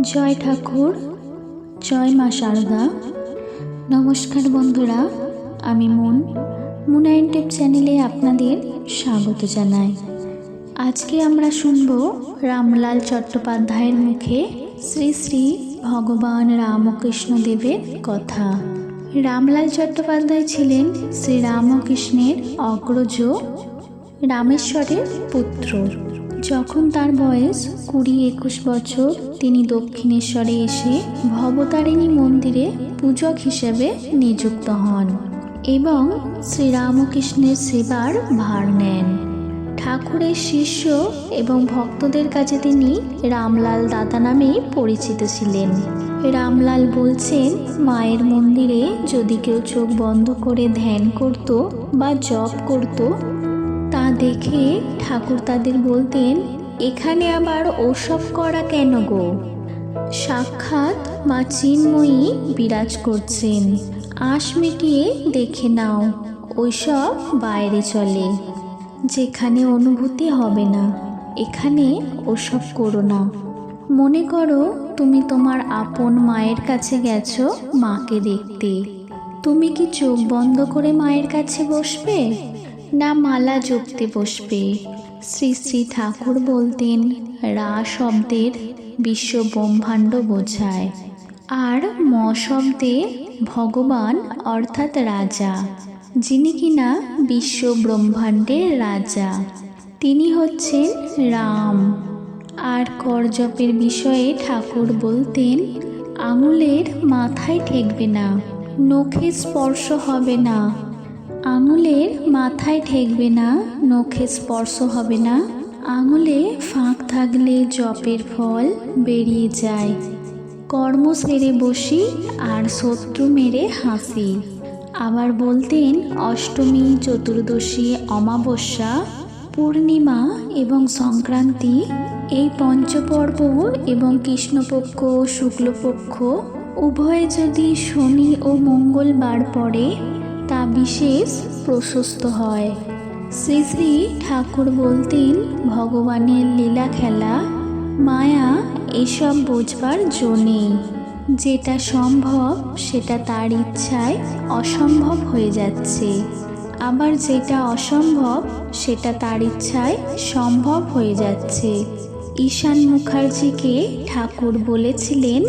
জয় ঠাকুর, জয় মা শারদা। নমস্কার বন্ধুরা, আমি মুন। মুনাইন টিপ চ্যানেলে আপনাদের স্বাগত জানাই। আজকে আমরা শুনব রামলাল চট্টোপাধ্যায়ের মুখে শ্রী শ্রী ভগবান রামকৃষ্ণ দেবের কথা। রামলাল চট্টোপাধ্যায় ছিলেন শ্রী রামকৃষ্ণের অগ্রজ রামেশ্বরের পুত্র। যখন তার বয়স কুড়ি একুশ বছর তিনি দক্ষিণেশ্বরে এসে ভবতারিণী মন্দিরে পূজক হিসেবে নিযুক্ত হন এবং শ্রীরামকৃষ্ণের সেবার ভার নেন। ঠাকুরের শিষ্য এবং ভক্তদের কাছে তিনি রামলাল দাদা নামেই পরিচিত ছিলেন। রামলাল বলছেন, মায়ের মন্দিরে যদি কেউ চোখ বন্ধ করে ধ্যান করত বা জপ করত, তা দেখে ঠাকুর তাদের বলতেন এখানে আবার ওসব করা কেন গো? সাক্ষাৎ মা চিন্ময়ী বিরাজ করছেন। আশ মিটিয়ে দেখে নাও, ওইসব বাইরে চলে। যেখানে অনুভূতি হবে না, এখানে ওসব করো না। মনে করো তুমি তোমার আপন মায়ের কাছে গেছো মাকে দেখতে। তুমি কি চোখ বন্ধ করে মায়ের কাছে বসবে? না মালা জপতে বসবে? শ্রী শ্রী ঠাকুর বলতেন রা শব্দের বিশ্ব ব্রহ্মাণ্ড বোঝায়, আর ম শব্দে ভগবান অর্থাৎ রাজা, যিনি কিনা বিশ্ব ব্রহ্মাণ্ডের রাজা। তিনি হচ্ছেন রাম। আর করজপের বিষয়ে ঠাকুর বলতেন, আঙুলের মাথায় ঠেকবে না, নখে স্পর্শ হবে না। আঙুলের মাথায় ঠেকবে না, নখে স্পর্শ হবে না। আঙুলে ফাঁক থাকলে জপের ফল বেরিয়ে যায়। কর্ম সেরে বসি আর শত্রু মেরে হাসি। আবার বলতেন, অষ্টমী, চতুর্দশী, অমাবস্যা, পূর্ণিমা এবং সংক্রান্তি, এই পঞ্চপর্ব এবং কৃষ্ণপক্ষ, শুক্লপক্ষ, উভয়ে যদি শনি ও মঙ্গলবার পড়ে বিশেষ প্রশস্ত হয়। শ্রী শ্রী ঠাকুর বলতেন, ভগবানের লীলা খেলা, মায়া এসব বোঝবার জো যেটা সম্ভব, সেটা তার ইচ্ছায় অসম্ভব হয়ে যাচ্ছে। আবার যেটা অসম্ভব, সেটা তার ইচ্ছায় সম্ভব হয়ে যাচ্ছে। ঈশান মুখার্জিকে ঠাকুর বলেছিলেন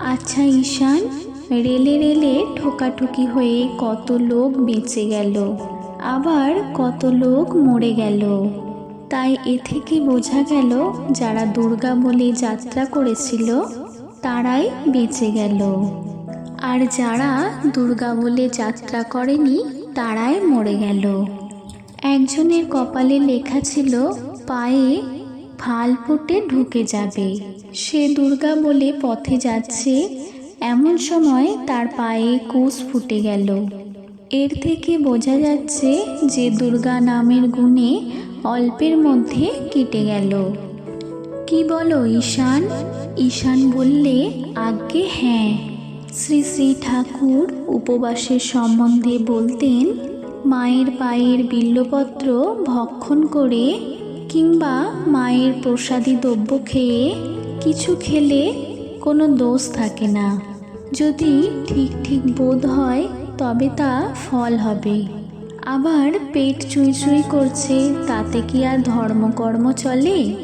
আচ্ছা ঈশান রেলে রেলে ঠোকাঠুকি হয়ে কত লোক বেঁচে গেল, আবার কত লোক মরে গেল। তাই এ থেকে বোঝা গেল, যারা দুর্গা বলে যাত্রা করেছিল, তারাই বেঁচে গেল। আর যারা দুর্গা বলে যাত্রা করেনি, তারাই মরে গেল। একজনের কপালে লেখা ছিল, পায়ে ফাল ফুটে ঢুকে যাবে। সে দুর্গা বলে পথে যাচ্ছে এমন সময় তার পায়ে কুশ ফুটে গেল। এর থেকে বোঝা যাচ্ছে যে দুর্গা নামের গুণে অল্পের মধ্যে কেটে গেল। কি বলো ঈশান? ঈশান বললে, আজ্ঞে হ্যাঁ। শ্রী শ্রী ঠাকুর উপবাসের সম্বন্ধে বলতেন, মায়ের পায়ের বিল্লপত্র ভক্ষণ করে কিংবা মায়ের প্রসাদী দ্রব্য খেয়ে কিছু খেলে কোনো দোষ থাকে না। যদি ঠিক ঠিক বোধ হয়, তবে তা ফল হবে। আবার পেট চুই চুই করছে, তাতে কি আর ধর্মকর্ম চলে?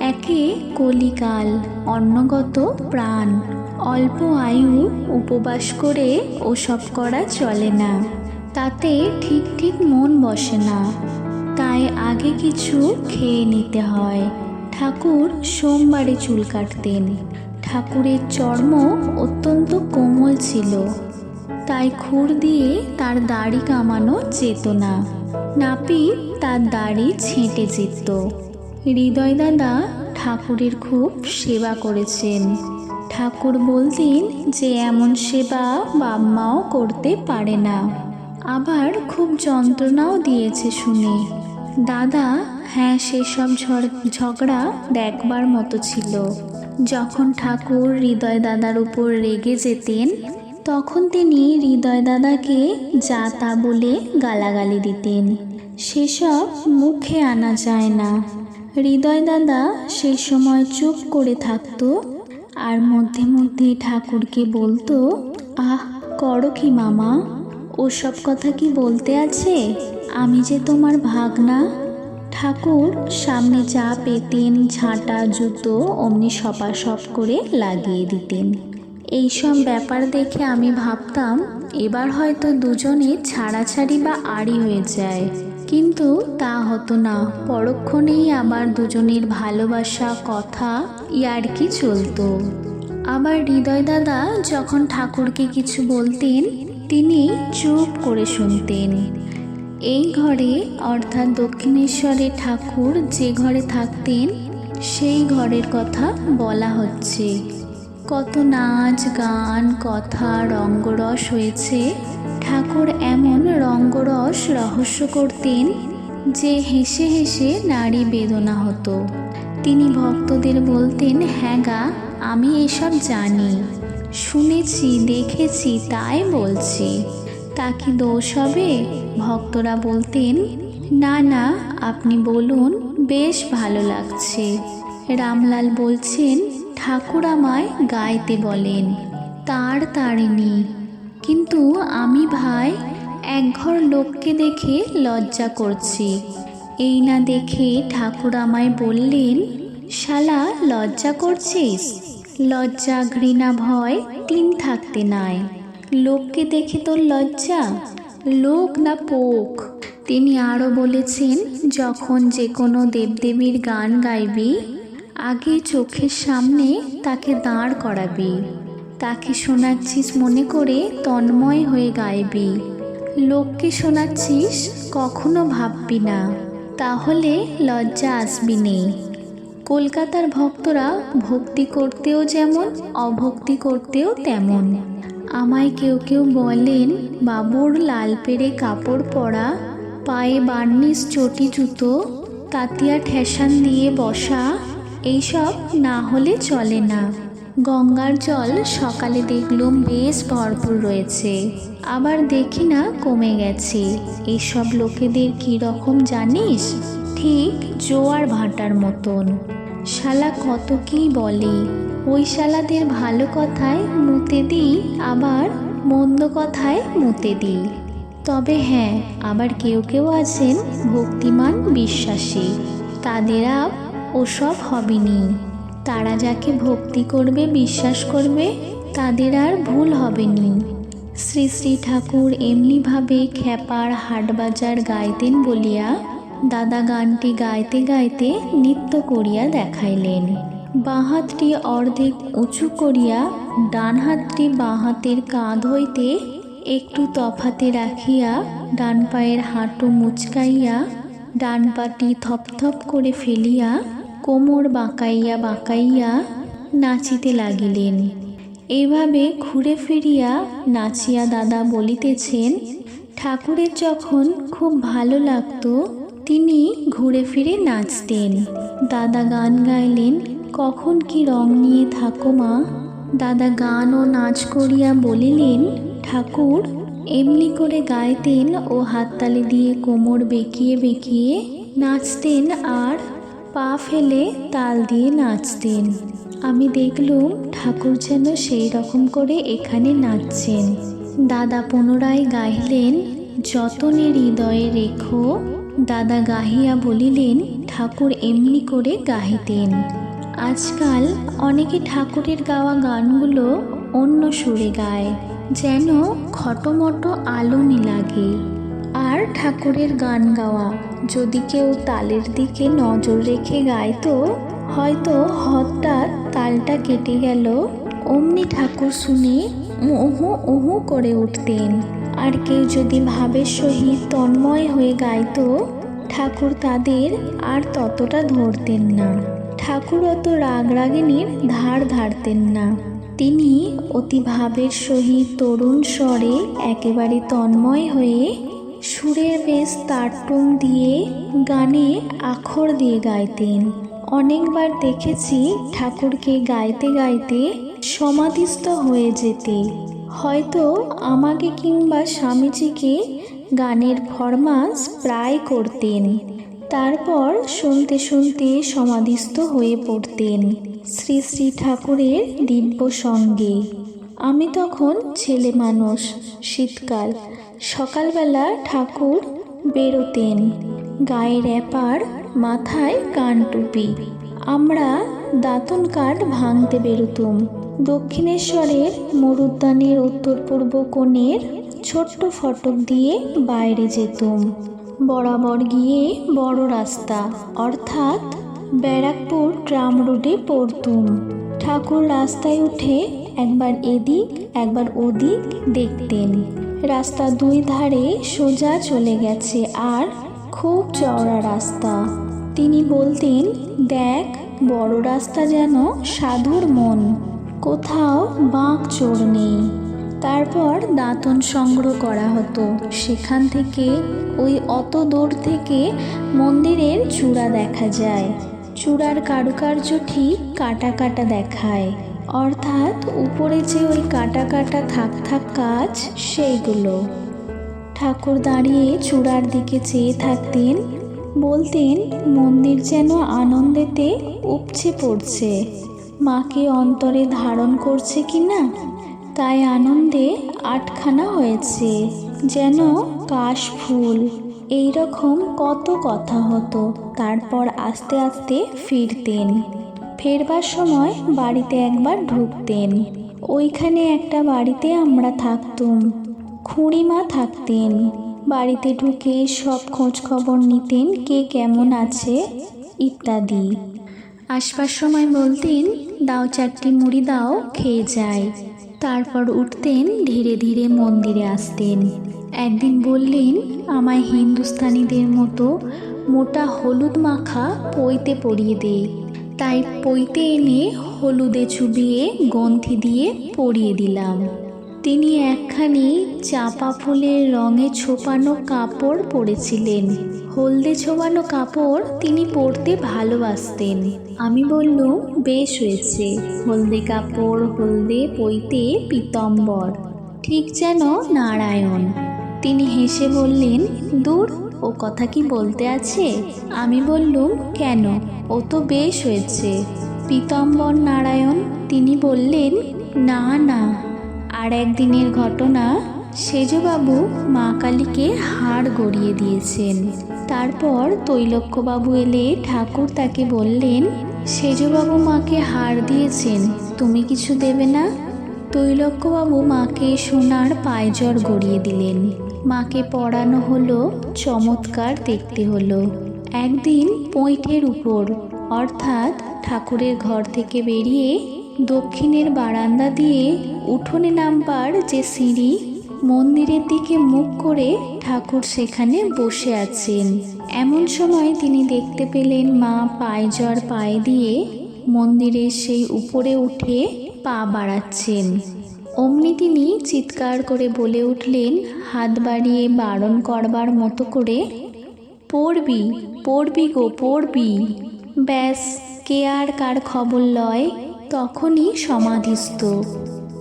একে কলিকাল, অন্নগত প্রাণ। অল্প আয়ু উপবাস করে ওসব করা চলে না। তাতে ঠিক ঠিক মন বসে না। তাই আগে কিছু খেয়ে নিতে হয়। ঠাকুর সোমবারে চুল কাটতেন। ঠাকুরের চর্ম অত্যন্ত কোমল ছিল। তাই খুর দিয়ে তার দাড়ি কামানো যেত না। নাপি তার দাড়ি ছেঁটে যেত হৃদয় দাদা ঠাকুরের খুব সেবা করেছেন। ঠাকুর বলতেন যে এমন সেবা বাম্মাও করতে পারে না। আবার খুব যন্ত্রণাও দিয়েছে শুনে। দাদা হ্যাঁ সেসব ঝগড়া দেখবার মতো ছিল। যখন ঠাকুর হৃদয় দাদার উপর রেগে যেতেন, তখন তিনি হৃদয় দাদাকে যা তা বলে গালাগালি দিতেন। সেসব মুখে আনা যায় না। হৃদয় দাদা সে সময় চুপ করে থাকতো আর মধ্যে মধ্যে ঠাকুরকে বলতো, আহ, করো কি মামা? ওসব কথা কি বলতে আছে? আমি যে তোমার ভাগনা ঠাকুর সামনে যা পেতেন, ঝাঁটা, জুতো অমনি সপাসপ করে লাগিয়ে দিতেন। এইসব ব্যাপার দেখে আমি ভাবতাম, এবার হয়তো দুজনে ছাড়াছাড়ি বা আড়ি হয়ে যায়। কিন্তু তা হতো না। পরক্ষণেই আবার দুজনের ভালোবাসা, কথা, ইয়ার্কি চলতো। আবার হৃদয় দাদা যখন ঠাকুরকে কিছু বলতেন, তিনি চুপ করে শুনতেন। এই ঘরে অর্থাৎ দক্ষিণেশ্বরে ঠাকুর যে ঘরে থাকতেন, সেই ঘরের কথা বলা হচ্ছে। কত নাচ, গান, কথা, রঙ্গরস হয়েছে। ঠাকুর এমন রঙ্গরস রহস্য করতেন যে হেসে হেসে নারী বেদনা হতো। তিনি ভক্তদের বলতেন হ্যাঁ গা, আমি এসব জানি। শুনেছি, দেখেছি, তাই বলছি। তা কি দোষ হবে? ভক্তরা বলতেন, না না, আপনি বলুন, বেশ ভালো লাগছে। রামলাল বলছেন ঠাকুর আমায় গাইতে বলেন, তার তারিণী। কিন্তু আমি ভাই, একঘর লোককে দেখে লজ্জা করছি। এই না দেখে ঠাকুর আমায় বললেন, শালা, লজ্জা করছিস? লজ্জা, ঘৃণা, ভয়, তিন থাকতে নাই। লোককে দেখে তোর লজ্জা? লোক না পোক? তিনি আরও বলেছেন, যখন যে কোনো দেবদেবীর গান গাইবি, আগে চোখের সামনে তাকে দাঁড় করাবি। তাকে শোনাচ্ছিস মনে করে তন্ময় হয়ে গাইবি। লোককে শোনাচ্ছিস কখনো ভাববি না। তাহলে লজ্জা আসবি নেই। কলকাতার ভক্তরা ভক্তি করতেও যেমন, অভক্তি করতেও তেমন। আমায় কেউ কেউ বলেন, বাবুর লাল পেড়ে কাপড় পরা, পায়ে বার্নিশ চটি জুতো, তাতিয়া ঠেসান দিয়ে বসা, এইসব না হলে চলে না। গঙ্গার জল সকালে দেখলুম বেশ ভরপুর রয়েছে। আবার দেখি না কমে গেছে। এইসব লোকেদের কী রকম জানিস? ঠিক জোয়ার ভাটার মতন। শালা কত কি বলে। ওই শালাদের ভালো কথায় মুতে দিই, আবার মন্দ কথায় মুতে দিই। তবে হ্যাঁ আবার কেউ কেউ আছেন ভক্তিমান বিশ্বাসী। তাদের আর ওসব হবেনি। তারা যাকে ভক্তি করবে, বিশ্বাস করবে, তাদের আর ভুল হবেনি। শ্রী শ্রী ঠাকুর এমনিভাবে খ্যাপার হাটবাজার গাইতেন বলিয়া দাদা গানটি গাইতে গাইতে নৃত্য করিয়া দেখাইলেন। বাঁ হাতটি অর্ধেক উঁচু করিয়া ডান হাতটি বাঁ হাতের কাঁধ হইতে একটু তফাতে রাখিয়া ডান পায়ের হাঁটু মুচকাইয়া ডান পাটি থপথপ করে ফেলিয়া কোমর বাঁকাইয়া বাঁকাইয়া নাচিতে লাগিলেন। এভাবে ঘুরে ফিরিয়া নাচিয়া দাদা বলিতেছেন, ঠাকুরের যখন খুব ভালো লাগতো, তিনি ঘুরে ফিরে নাচতেন। দাদা গান গাইলেন কখন কি রং নিয়ে থাকো মা? দাদা গান ও নাচ করিয়া বলিলেন, ঠাকুর, এমনি করে গাইতেন ও হাততালি দিয়ে কোমর বেঁকিয়ে বেঁকিয়ে নাচতেন আর পা ফেলে তাল দিয়ে নাচতেন। আমি দেখলুম ঠাকুর যেন সেই রকম করে এখানে নাচছেন। দাদা পুনরায় গাইলেন যতনে হৃদয়ে রেখো, দাদা গাহিয়া বলিলেন, ঠাকুর এমনি করে গাহিতেন। আজকাল অনেকে ঠাকুরের গাওয়া গানগুলো অন্য সুরে গায়, যেন খটোমটো আলোনি লাগে। আর ঠাকুরের গান গাওয়া, যদি কেউ তালের দিকে নজর রেখে গাইতো হয়তো হঠাৎ তালটা কেটে গেল, অমনি ঠাকুর শুনে উহু উহু করে উঠতেন। আর কেউ যদি ভাবের সহিত তন্ময় হয়ে গাইতো ঠাকুর তাদের আর ততটা ধরতেন না। ঠাকুর অত রাগ রাগিনীর ধার ধারতেন না। তিনি অতি ভাবের সহিত তরুণ স্বরে একেবারে তন্ময় হয়ে সুরের বেশ তারটুম দিয়ে গানে আখর দিয়ে গাইতেন। অনেকবার দেখেছি ঠাকুরকে গাইতে গাইতে সমাধিস্থ হয়ে যেতে। হয়তো আমাকে কিংবা স্বামীজিকে গানের ফরমাস প্রায় করতেন। তারপর শুনতে শুনতে সমাধিস্থ হয়ে পড়তেন শ্রী শ্রী ঠাকুরের দিব্য সঙ্গে। আমি তখন ছেলে মানুষ, শীতকাল। সকালবেলা ঠাকুর বেরোতেন গায়ে র্যাপার মাথায় কান টুপি। আমরা দাঁতন কাঠ ভাঙতে বেরোতুম। দক্ষিণেশ্বরের মরুদ্যানের উত্তর পূর্ব কোণের ছোট্ট ফটক দিয়ে বাইরে যেতুম। বরাবর গিয়ে বড় রাস্তা, অর্থাৎ ব্যারাকপুর ট্রাম রোডে পড়তুম। ঠাকুর রাস্তায় উঠে একবার এদিক, একবার ওদিক দেখতেন। রাস্তা দুই ধারে সোজা চলে গেছে আর খুব চওড়া রাস্তা। তিনি বলতেন, দেখ, বড় রাস্তা যেন সাধুর মন। কোথাও বাঁক চোর নেই। তারপর দাঁতন সংগ্রহ করা হতো। সেখান থেকে ওই অত দূর থেকে মন্দিরের চূড়া দেখা যায়। চূড়ার কারুকার্য ঠিক কাটা কাটা দেখায়। অর্থাৎ উপরে যে ওই কাটা কাটা থাক থাক কাজ, সেইগুলো। ঠাকুর দাঁড়িয়ে চূড়ার দিকে চেয়ে থাকতেন, বলতেন, মন্দির যেন আনন্দেতে উপচে পড়ছে। মাকে অন্তরে ধারণ করছে কি না? তাই আনন্দে আটখানা হয়েছে, যেন কাশ ফুল। এই রকম কত কথা হতো, তারপর আস্তে আস্তে ফিরতেন। ফেরবার সময় বাড়িতে একবার ঢুকতেন। ওইখানে একটা বাড়িতে আমরা থাকতুম। খুঁড়িমা থাকতেন। বাড়িতে ঢুকে সব খোঁজ খবর নিতেন কে কেমন আছে, ইত্যাদি। আসবার সময় বলতেন, দাও চারটি মুড়ি দাও, খেয়ে যায় তারপর উঠতেন ধীরে ধীরে মন্দিরে আসতেন। একদিন বললেন, আমায় হিন্দুস্তানিদের মতো মোটা হলুদ মাখা পইতে পরিয়ে দে। তাই পইতে এনে হলুদে চুবিয়ে গন্থি দিয়ে পরিয়ে দিলাম। তিনি একখানি চাপা ফুলের রঙে ছোপানো কাপড় পরেছিলেন। হলদে ছোপানো কাপড় তিনি পরতে ভালোবাসতেন। আমি বললুম, বেশ হয়েছে। হলদে কাপড়, হলদে পইতে পিতম্বর। ঠিক যেন নারায়ণ। তিনি হেসে বললেন, দূর, ও কথা কি বলতে আছে? আমি বললুম, কেন? ও তো বেশ হয়েছে। পিতম্বর নারায়ণ, তিনি বললেন, না না। আর একদিনের ঘটনা, সেজবাবু মা কালীকে হাড় গড়িয়ে দিয়েছেন। তারপর তৈলক্যবাবু এলে ঠাকুর তাকে বললেন, সেজবাবু মাকে হাড় দিয়েছেন, তুমি কিছু দেবে না? তৈলক্যবাবু মাকে সোনার পায়জর গড়িয়ে দিলেন। মাকে পড়ানো হলো, চমৎকার দেখতে হলো। একদিন পৈঠের উপর, অর্থাৎ ঠাকুরের ঘর থেকে বেরিয়ে দক্ষিণের বারান্দা দিয়ে উঠোনে নামবার যে সিঁড়ি, মন্দিরের দিকে মুখ করে ঠাকুর সেখানে বসে আছেন। এমন সময় তিনি দেখতে পেলেন মা পায়জর পায়ে দিয়ে মন্দিরের সেই উপরে উঠে পা বাড়াচ্ছেন। অমনি তিনি চিৎকার করে বলে উঠলেন, হাত বাড়িয়ে বারণ করবার মতো করে, পড়বি পড়বি গো, পড়বি। ব্যাস, কে আর কার খবর লয়? তখনই সমাধিস্থ।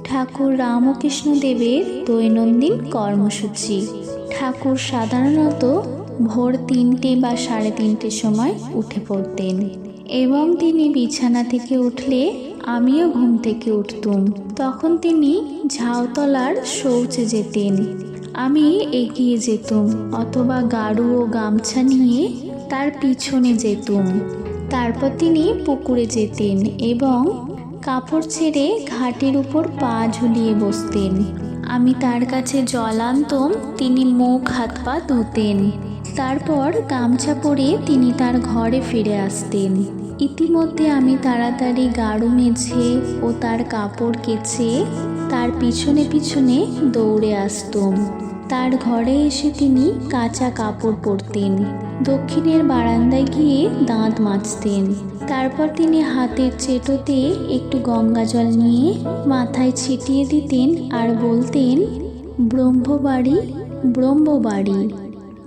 ঠাকুর রামকৃষ্ণ দেবের দৈনন্দিন কর্মসূচি। ঠাকুর সাধারণত ভোর তিনটে বা সাড়ে তিনটের সময় উঠে পড়তেন এবং তিনি বিছানা থেকে উঠলে আমিও ঘুম থেকে উঠতুম। তখন তিনি ঝাউতলার শৌচে যেতেন। আমি এগিয়ে যেতুম অথবা গাড়ু ও গামছা নিয়ে তার পিছনে যেতুম। তারপর তিনি পুকুরে যেতেন এবং কাপড় ছেড়ে ঘাটের উপর পা ঝুলিয়ে বসতেন। আমি তার কাছে জল আনতম, তিনি মুখ, হাত, পা ধুতেন। তারপর গামছা পরে তিনি তার ঘরে ফিরে আসতেন। ইতিমধ্যে আমি তাড়াতাড়ি গাড়ু মেঝে ও তার কাপড় কেচে তার পিছনে পিছনে দৌড়ে আসতুম। তার ঘরে এসে তিনি কাঁচা কাপড় পরতেন। দক্ষিণের বারান্দায় গিয়ে দাঁত মাজতেন। তারপর তিনি হাতের চেটোতে একটু গঙ্গা জল নিয়ে মাথায় ছিটিয়ে দিতেন আর বলতেন, ব্রহ্মবাড়ি ব্রহ্মবাড়ি।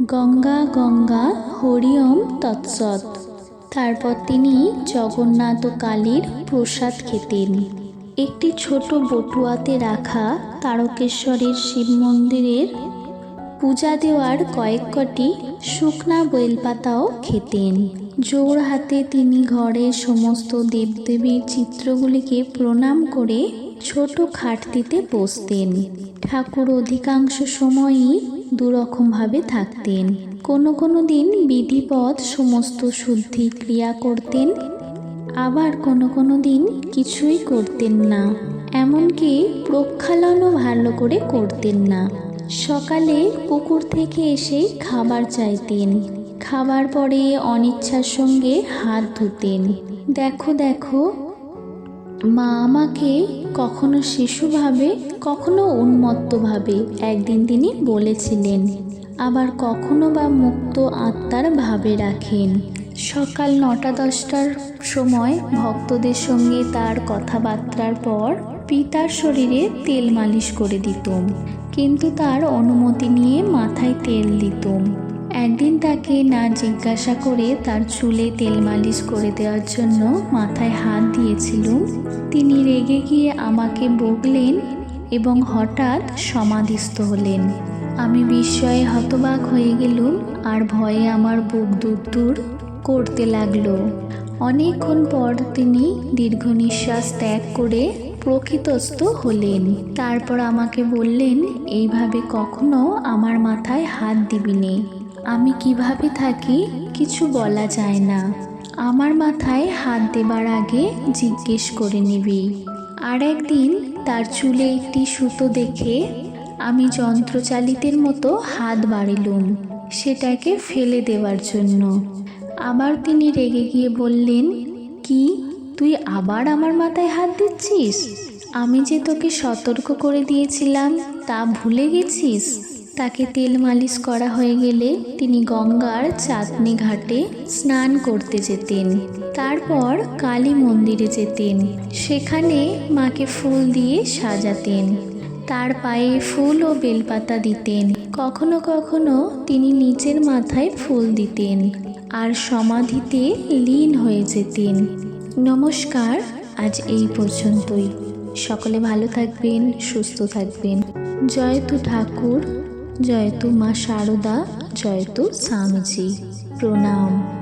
গঙ্গা গঙ্গা, হরিওম তৎসৎ তারপর তিনি জগন্নাথ ও কালীর প্রসাদ খেতেন। একটি ছোট বটুয়াতে রাখা তারকেশ্বরের শিব মন্দিরের পূজা দেওয়ার কয়েক কটি শুকনা বেলপাতাও খেতেন। জোর হাতে তিনি ঘরের সমস্ত দেবদেবীর চিত্রগুলিকে প্রণাম করে ছোট খাটটিতে বসতেন। ঠাকুর অধিকাংশ সময়ই দুরকমভাবে থাকতেন। কোনো কোনো দিন বিধিপথ সমস্ত শুদ্ধি ক্রিয়া করতেন, আবার কোনো কোনো দিন কিছুই করতেন না। এমনকি প্রক্ষালনও ভালো করে করতেন না। সকালে পুকুর থেকে এসে খাবার চাইতেন। খাবার পরে অনিচ্ছার সঙ্গে হাত ধুতেন। দেখো দেখো, মা আমাকে কখনো শিশুভাবে, কখনো উন্মত্তভাবে একদিন তিনি বলেছিলেন, আবার কখনো বা মুক্ত আত্মার ভাবে রাখেন। সকাল নটা দশটার সময় ভক্তদের সঙ্গে তার কথাবার্তার পর পিতার শরীরে তেল মালিশ করে দিতুম, কিন্তু তার অনুমতি নিয়ে মাথায় তেল দিতুম। একদিন তাকে না জিজ্ঞাসা করে তার চুলে তেল মালিশ করে দেওয়ার জন্য মাথায় হাত দিয়েছিলুম, তিনি রেগে গিয়ে আমাকে বকলেন এবং হঠাৎ সমাধিস্থ হলেন। আমি বিস্ময়ে হতবাক হয়ে গেলুম, আর ভয়ে আমার বুক দূর দূর করতে লাগল। অনেকক্ষণ পর তিনি দীর্ঘ নিঃশ্বাস ত্যাগ করে প্রকৃতস্থ হলেন। তারপর আমাকে বললেন, এইভাবে কখনো আমার মাথায় হাত দিবি নে। আমি কীভাবে থাকি কিছু বলা যায় না। আমার মাথায় হাত দেবার আগে জিজ্ঞেস করে নিবি। আর একদিন তার চুলে একটি সুতো দেখে আমি যন্ত্রচালিতের মতো হাত বাড়িলুম সেটাকে ফেলে দেওয়ার জন্য। আবার তিনি রেগে গিয়ে বললেন, কি তুই আবার আমার মাথায় হাত দিচ্ছিস? আমি যে তোকে সতর্ক করে দিয়েছিলাম, তা ভুলে গেছিস? তাকে তেল মালিশ করা হয়ে গেলে তিনি গঙ্গার চাঁদনি ঘাটে স্নান করতে যেতেন। তারপর কালী মন্দিরে যেতেন। সেখানে মাকে ফুল দিয়ে সাজাতেন। তার পায়ে ফুল ও বেলপাতা দিতেন। কখনো কখনো তিনি নিচের মাথায় ফুল দিতেন। আর সমাধিতে লীন হয়ে যেতেন। নমস্কার, আজ এই পর্যন্তই। সকলে ভালো থাকবেন, সুস্থ থাকবেন। জয়তু ঠাকুর জয়তু মা শারদা জয়তু স্বামীজি। প্রণাম।